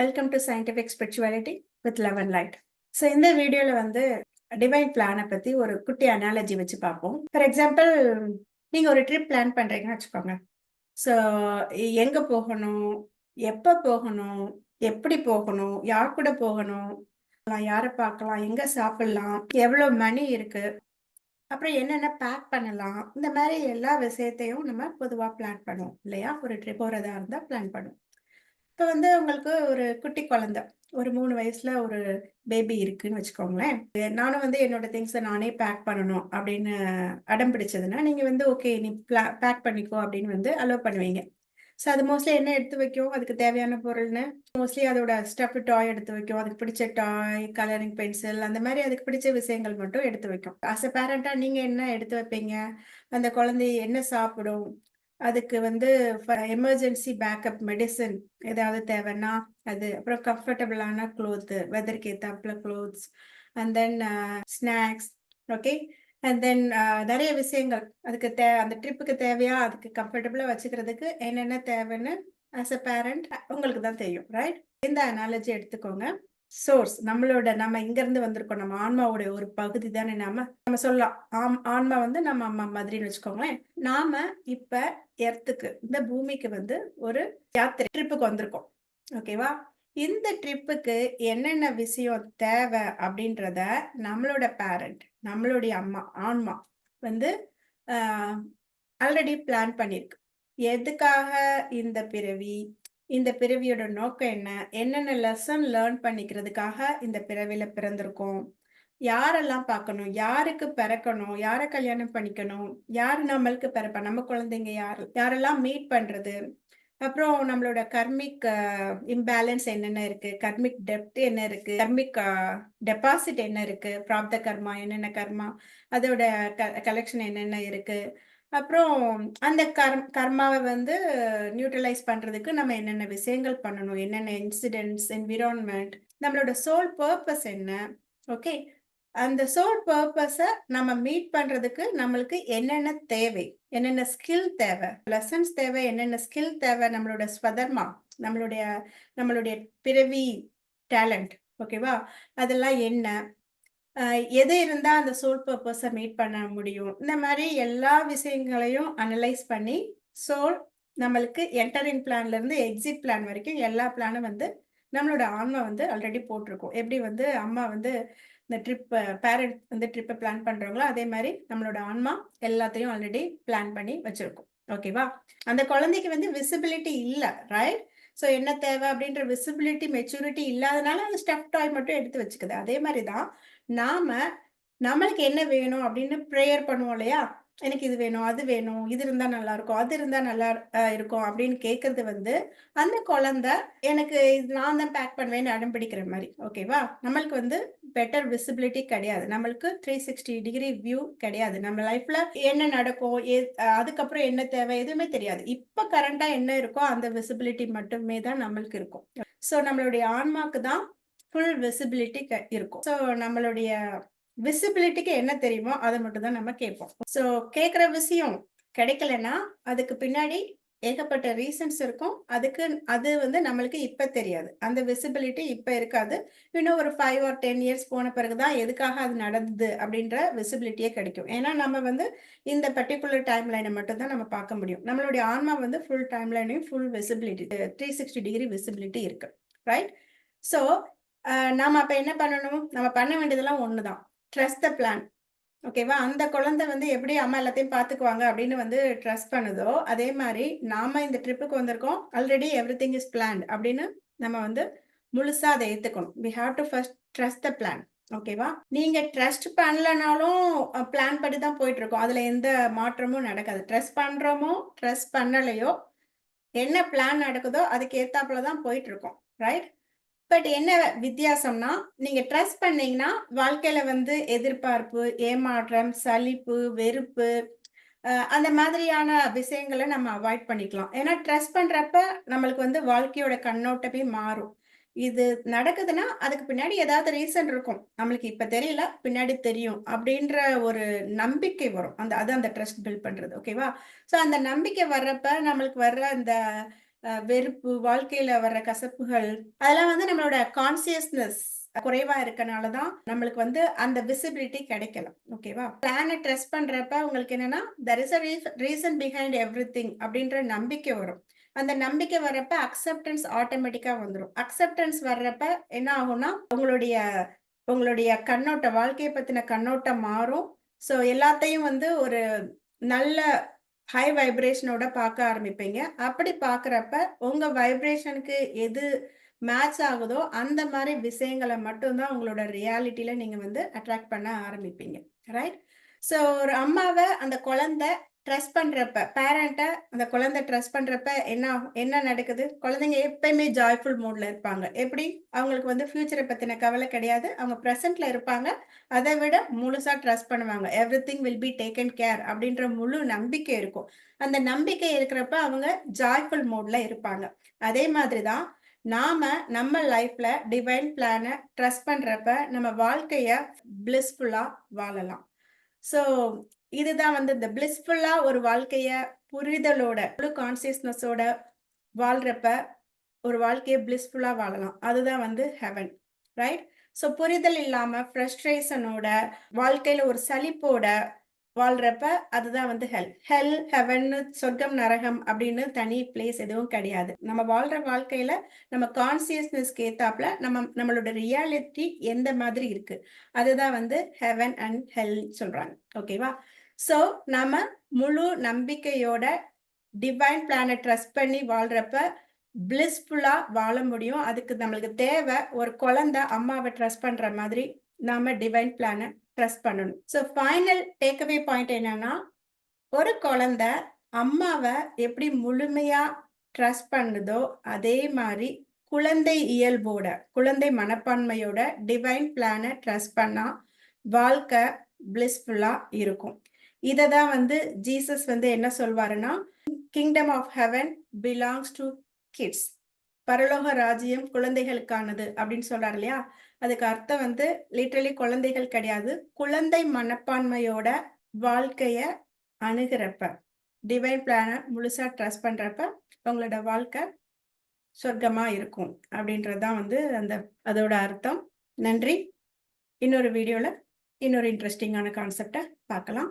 Welcome to scientific spirituality with eleven light so இந்த வீடியோவில் வந்து டிவைன் பிளானை பற்றி ஒரு குட்டி அனாலஜி வச்சு பார்ப்போம். ஃபார் எக்ஸாம்பிள் நீங்கள் ஒரு ட்ரிப் பிளான் பண்ணுறீங்கன்னு வச்சுக்கோங்க. ஸோ எங்கே போகணும்? எப்போ போகணும்? எப்படி போகணும்? யார் கூட போகணும்? யாரை பார்க்கலாம்? எங்கே சாப்பிட்லாம்? எவ்வளோ மணி இருக்குது அப்புறம் என்னென்ன பேக் பண்ணலாம்? இந்த மாதிரி எல்லா விஷயத்தையும் நம்ம பொதுவாக பிளான் பண்ணுவோம் இல்லையா? ஒரு ட்ரிப் போகிறதா இருந்தால் பிளான் பண்ணுவோம். இப்போ வந்து உங்களுக்கு ஒரு குட்டி குழந்தை ஒரு மூணு வயசுல ஒரு பேபி இருக்குன்னு வச்சுக்கோங்களேன். நானும் வந்து என்னோட திங்ஸை நானே பேக் பண்ணணும் அப்படின்னு அடம் பிடிச்சதுன்னா நீங்க வந்து ஓகே நீ பேக் பண்ணிக்கோ அப்படின்னு வந்து அலோவ் பண்ணுவீங்க. ஸோ அது மோஸ்ட்லி என்ன எடுத்து வைக்கும்? அதுக்கு தேவையான பொருள்னு? மோஸ்ட்லி அதோட ஸ்டஃப் டாய் எடுத்து வைக்கும். அதுக்கு பிடிச்ச டாய் கலரிங் பென்சில் அந்த மாதிரி அதுக்கு பிடிச்ச விஷயங்கள் மட்டும் எடுத்து வைக்கும். அஸ் அ பேரண்டா நீங்க என்ன எடுத்து வைப்பீங்க? அந்த குழந்தை என்ன சாப்பிடும்? அதுக்கு வந்து எமர்ஜென்சி பேக்கப் மெடிசன் ஏதாவது தேவைன்னா அது அப்புறம் கம்ஃபர்டபுளான க்ளோத்து வெதருக்கு ஏற்றாப்புல clothes and then snacks okay and then நிறைய விஷயங்கள். அதுக்கு தே அந்த ட்ரிப்புக்கு தேவையா அதுக்கு கம்ஃபர்டபுளாக வச்சுக்கிறதுக்கு என்னென்ன தேவைன்னு ஆஸ் அ பேரண்ட் உங்களுக்கு தான் தெரியும் ரைட் இந்த அனாலஜி எடுத்துக்கோங்க. சோர்ஸ் நம்மளோட நம்ம இங்க இருந்து வந்திருக்கோம் நம்ம ஆன்மாவோட ஒரு பகுதி தானே நாம? நம்ம சொல்லலாம் ஆம் ஆன்மா வந்து நம்ம அம்மா மாதிரின்னு வச்சுக்கோங்களேன். நாம இப்ப எர்த்துக்கு இந்த பூமிக்கு வந்து ஒரு யாத்திரை ட்ரிப்புக்கு வந்திருக்கோம். ஓகேவா இந்த ட்ரிப்புக்கு என்னென்ன விஷயம் தேவை அப்படின்றத நம்மளோட பேரண்ட் நம்மளுடைய அம்மா ஆன்மா வந்து ஆல்ரெடி பிளான் பண்ணிருக்கு. எதுக்காக இந்த பிறவி? இந்த பிறவியோட நோக்கம் என்ன? என்னென்ன லெசன் லேர்ன் பண்ணிக்கிறதுக்காக இந்த பிறவியில பிறந்திருக்கோம்? யாரெல்லாம் பார்க்கணும்? யாருக்கு பிறக்கணும்? யாரை கல்யாணம் பண்ணிக்கணும்? யார் நம்மளுக்கு பிறப்பா? நம்ம குழந்தைங்க யார்? யாரெல்லாம் மீட் பண்றது? அப்புறம் நம்மளோட கர்மிக் இம்பேலன்ஸ் என்னென்ன இருக்கு? கர்மிக் டெப்ட் என்ன இருக்கு? கர்மிக் டெபாசிட் என்ன இருக்கு? பிராப்த கர்மா என்னென்ன கர்மா? அதோட கலெக்ஷன் என்னென்ன இருக்கு? அப்புறம் அந்த கர் கர்மாவை வந்து நியூட்ரலைஸ் பண்றதுக்கு நம்ம என்னென்ன விஷயங்கள் பண்ணணும்? என்னென்ன இன்சிடென்ட்ஸ் என்விரான்மெண்ட் நம்மளோட சோல் பர்பஸ் என்ன? ஓகே அந்த சோல் பர்பஸை நம்ம மீட் பண்றதுக்கு நம்மளுக்கு என்னென்ன தேவை? என்னென்ன ஸ்கில் தேவை? லெசன்ஸ் தேவை என்னென்ன ஸ்கில் தேவை? நம்மளோட ஸ்வதர்மா நம்மளுடைய நம்மளுடைய பிறவி டேலண்ட் ஓகேவா அதெல்லாம் என்ன? எது இருந்தா அந்த சோல் பர்பஸை மீட் பண்ண முடியும். இந்த மாதிரி எல்லா விஷயங்களையும் அனலைஸ் பண்ணி சோல் நம்மளுக்கு என்டரிங் பிளான்ல இருந்து எக்ஸிட் பிளான் வரைக்கும் எல்லா பிளானும் வந்து நம்மளோட ஆன்மா வந்து ஆல்ரெடி போட்டிருக்கோம். எப்படி வந்து அம்மா வந்து இந்த ட்ரிப் பேரண்ட் வந்து ட்ரிப்பை பிளான் பண்றாங்களோ அதே மாதிரி நம்மளோட ஆன்மா எல்லாத்தையும் ஆல்ரெடி பிளான் பண்ணி வச்சிருக்கோம். ஓகேவா அந்த குழந்தைக்கு வந்து விசிபிலிட்டி இல்லை ரைட் ஸோ என்ன தேவை அப்படின்ற விசிபிலிட்டி மெச்சூரிட்டி இல்லாதனால அந்த ஸ்டெப் டாய் மட்டும் எடுத்து வச்சுக்குது. அதே மாதிரி தான் நாம நம்மளுக்கு என்ன வேணும் அப்படின்னு ப்ரேயர் பண்ணுவோம் இல்லையா? எனக்கு இது வேணும் அது வேணும் இது இருந்தா நல்லா இருக்கும் அது இருந்தா நல்லா இருக்கும் அப்படின்னு கேட்கறது வந்து அந்த குழந்தை எனக்கு இது நான் தான் பேக் பண்ணுவேன்னு அடம் பிடிக்கிற மாதிரி. ஓகேவா நம்மளுக்கு வந்து பெட்டர் விசிபிலிட்டி கிடையாது. நம்மளுக்கு த்ரீ சிக்ஸ்டி டிகிரி வியூ கிடையாது. நம்ம லைஃப்ல என்ன நடக்கும் அதுக்கப்புறம் என்ன தேவை எதுவுமே தெரியாது. இப்ப கரண்டா என்ன இருக்கோ அந்த விசிபிலிட்டி மட்டுமே தான் நம்மளுக்கு இருக்கும். ஸோ நம்மளுடைய ஆன்மாக்கு தான் ஃபுல் விசிபிலிட்டி இருக்கும். ஸோ நம்மளுடைய விசிபிலிட்டிக்கு என்ன தெரியுமோ அதை மட்டும் தான் நம்ம கேட்போம். ஸோ கேட்குற விஷயம் கிடைக்கலன்னா அதுக்கு பின்னாடி ஏகப்பட்ட ரீசன்ஸ் இருக்கும். அதுக்கு அது வந்து நம்மளுக்கு இப்போ தெரியாது. அந்த விசிபிலிட்டி இப்போ இருக்காது. இன்னும் ஒரு ஃபைவ் ஆர் டென் இயர்ஸ் போன பிறகு தான் எதுக்காக அது நடந்தது அப்படின்ற விசிபிலிட்டியே கிடைக்கும். ஏன்னா நம்ம வந்து இந்த பர்டிகுலர் டைம் லைனை மட்டும் தான் நம்ம பார்க்க முடியும். நம்மளுடைய ஆன்மா வந்து full time லைனையும் full visibility three sixty degree visibility இருக்கு. ரைட் ஸோ நாம் அப்போ என்ன பண்ணணும்? நம்ம பண்ண வேண்டியதெல்லாம் ஒன்று தான் ட்ரஸ்ட் த பிளான் ஓகேவா அந்த குழந்தை வந்து எப்படி அம்மா எல்லாத்தையும் பார்த்துக்குவாங்க அப்படின்னு வந்து ட்ரஸ்ட் பண்ணுதோ அதே மாதிரி நாம இந்த ட்ரிப்புக்கு வந்திருக்கோம். Already everything is plan அப்படின்னு நம்ம வந்து முழுசா அதை ஏத்துக்கணும். We have to first trust the plan ஓகேவா நீங்க ட்ரஸ்ட் பண்ணலனாலும் பிளான் படி தான் போயிட்டு இருக்கோம் அதுல எந்த மாற்றமும் நடக்காது. ட்ரஸ்ட் பண்றோமோ ட்ரஸ்ட் பண்ணலையோ என்ன பிளான் நடக்குதோ அதுக்கு ஏத்தாப்புல தான் போயிட்டு இருக்கோம் ரைட் பட் என்ன வித்தியாசம்னா நீங்க ட்ரஸ்ட் பண்ணீங்கன்னா வாழ்க்கையில வந்து எதிர்பார்ப்பு ஏமாற்றம் சலிப்பு வெறுப்பு அந்த மாதிரியான விஷயங்களை நம்ம அவாய்ட் பண்ணிக்கலாம். ஏன்னா ட்ரஸ்ட் பண்றப்ப நம்மளுக்கு வந்து வாழ்க்கையோட கண்ணோட்டமே மாறும். இது நடக்குதுன்னா அதுக்கு பின்னாடி ஏதாவது ரீசன் இருக்கும். நம்மளுக்கு இப்ப தெரியல பின்னாடி தெரியும் அப்படின்ற ஒரு நம்பிக்கை வரும். அந்த அது அந்த ட்ரஸ்ட் பில்ட் பண்றது ஓகேவா? ஸோ அந்த நம்பிக்கை வர்றப்ப நம்மளுக்கு வர்ற அந்த வெறுப்பு வாழ்க்கையில வர்ற கசப்புகள் அதெல்லாம் வந்து நம்மளோட கான்சியஸ்னஸ் குறைவா இருக்கனால தான் நம்மளுக்கு வந்து அந்த விசிபிலிட்டி கிடைக்கலாம். ஓகேவா பிளானை ட்ரெஸ் பண்றப்ப உங்களுக்கு என்னன்னா there is a reason behind everything அப்படின்ற நம்பிக்கை வரும். அந்த நம்பிக்கை வர்றப்ப அக்செப்டன்ஸ் ஆட்டோமேட்டிக்கா வந்துடும் அக்செப்டன்ஸ் வர்றப்ப என்ன ஆகும்னா உங்களுடைய உங்களுடைய கண்ணோட்டம் வாழ்க்கையை பத்தின கண்ணோட்டம் மாறும். ஸோ எல்லாத்தையும் வந்து ஒரு நல்ல ஹை வைப்ரேஷனோட பார்க்க ஆரம்பிப்பீங்க. அப்படி பார்க்குறப்ப உங்கள் வைப்ரேஷனுக்கு எது மேட்ச் ஆகுதோ அந்த மாதிரி விஷயங்களை மட்டும்தான் உங்களோட ரியாலிட்டியில் நீங்கள் வந்து அட்ராக்ட் பண்ண ஆரம்பிப்பீங்க. ரைட் ஸோ ஒரு அம்மாவை அந்த குழந்தை ட்ரஸ்ட் பண்றப்ப பேரண்ட்டை அந்த குழந்தை ட்ரஸ்ட் பண்றப்ப என்ன என்ன நடக்குது? குழந்தைங்க எப்பயுமே ஜாய்ஃபுல் மூட்ல இருப்பாங்க. எப்படி? அவங்களுக்கு வந்து ஃபியூச்சரை பத்தின கவலை கிடையாது. அவங்க ப்ரெசென்ட்ல இருப்பாங்க. அதை விட முழுசா ட்ரஸ்ட் பண்ணுவாங்க. Everything will be taken care அப்படின்ற முழு நம்பிக்கை இருக்கும். அந்த நம்பிக்கை இருக்கிறப்ப அவங்க ஜாய்ஃபுல் மூட்ல இருப்பாங்க. அதே மாதிரி தான் நாம நம்ம லைஃப்ல டிவைன் பிளானை ட்ரஸ்ட் பண்றப்ப நம்ம வாழ்க்கைய பிளிஸ்ஃபுல்லா வாழலாம். ஸோ இதுதான் வந்து இந்த பிளிஸ்ஃபுல்லா ஒரு வாழ்க்கைய புரிதலோட முழு கான்சியஸ்னஸோட வாழ்றப்ப ஒரு வாழ்க்கையை பிளிஸ்ஃபுல்லா வாழலாம். அதுதான் வந்து ஹெவன் ரைட் ஸோ புரிதல் இல்லாம ஃப்ரஸ்ட்ரேஷனோட வாழ்க்கையில ஒரு சலிப்போட வாழ்றப்ப அதுதான் வந்து ஹெல் ஹெல் ஹெவன் சொர்க்கம் நரகம் அப்படின்னு தனி பிளேஸ் எதுவும் கிடையாது. நம்ம வாழ்ற வாழ்க்கையில நம்ம கான்சியஸ்னஸ்க்கு ஏத்தாப்புல நம்ம நம்மளோட ரியாலிட்டி எந்த மாதிரி இருக்கு? அதுதான் வந்து ஹெவன் அண்ட் ஹெல் சொல்றாங்க. ஓகேவா ஸோ நம்ம முழு நம்பிக்கையோட டிவைன் பிளானை ட்ரஸ்ட் பண்ணி வாழ்றப்ப பிளிஸ்ஃபுல்லா வாழ முடியும். அதுக்கு நம்மளுக்கு தேவை ஒரு குழந்தை அம்மாவை ட்ரஸ்ட் பண்ற மாதிரி நாம டிவைன் பிளானை ட்ரஸ்ட் பண்ணணும். ஸோ ஃபைனல் டேக்அவே பாயிண்ட் என்னன்னா ஒரு குழந்தை அம்மாவை எப்படி முழுமையா ட்ரஸ்ட் பண்ணுதோ அதே மாதிரி குழந்தை இயல்போட குழந்தை மனப்பான்மையோட டிவைன் பிளானை ட்ரஸ்ட் பண்ணா வாழ்க்கை பிளிஸ்ஃபுல்லா இருக்கும். இதை தான் வந்து ஜீசஸ் வந்து என்ன சொல்வாருன்னா kingdom of heaven belongs to kids பரலோக ராஜ்யம் குழந்தைகளுக்கானது அப்படின்னு சொல்றாரு இல்லையா? அதுக்கு அர்த்தம் வந்து லிட்டரலி குழந்தைகள் கிடையாது குழந்தை மனப்பான்மையோட வாழ்க்கைய அணுகிறப்ப டிவைன் பிளானை முழுசா ட்ரஸ்ட் பண்றப்ப உங்களோட வாழ்க்கை சொர்க்கமா இருக்கும் அப்படின்றது தான் வந்து அந்த அதோட அர்த்தம். நன்றி. இன்னொரு வீடியோல இன்னொரு இன்ட்ரெஸ்டிங்கான கான்செப்டை பார்க்கலாம்.